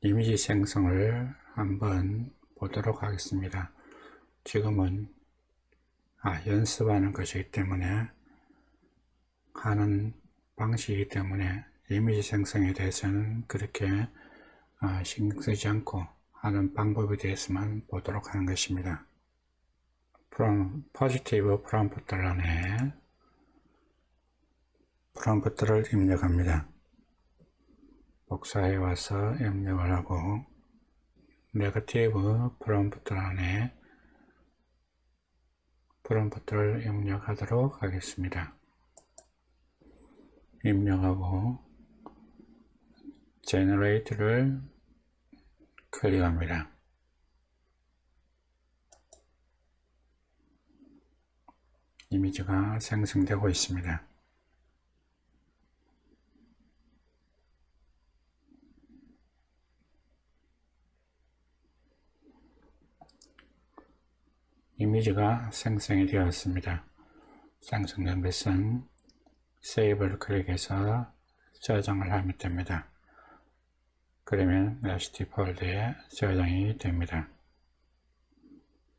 이미지 생성을 한번 보도록 하겠습니다. 지금은 아, 연습하는 것이기 때문에 하는 방식이기 때문에 이미지 생성에 대해서는 그렇게 어, 신경 쓰지 않고 하는 방법에 대해서만 보도록 하는 것입니다. 프롬, 포지티브 프롬프트를 안에 프롬프트를 입력합니다. 복사해 와서 입력을 하고 네거티브 프롬프트 안에 프롬프트를 입력하도록 하겠습니다. 입력하고 제너레이트를 클릭합니다. 이미지가 생성되고 있습니다. 이미지가 생성이 되었습니다. 생성된 것은 세이브를 클릭해서 저장을 하면 됩니다. 그러면 레시티 폴더에 저장이 됩니다.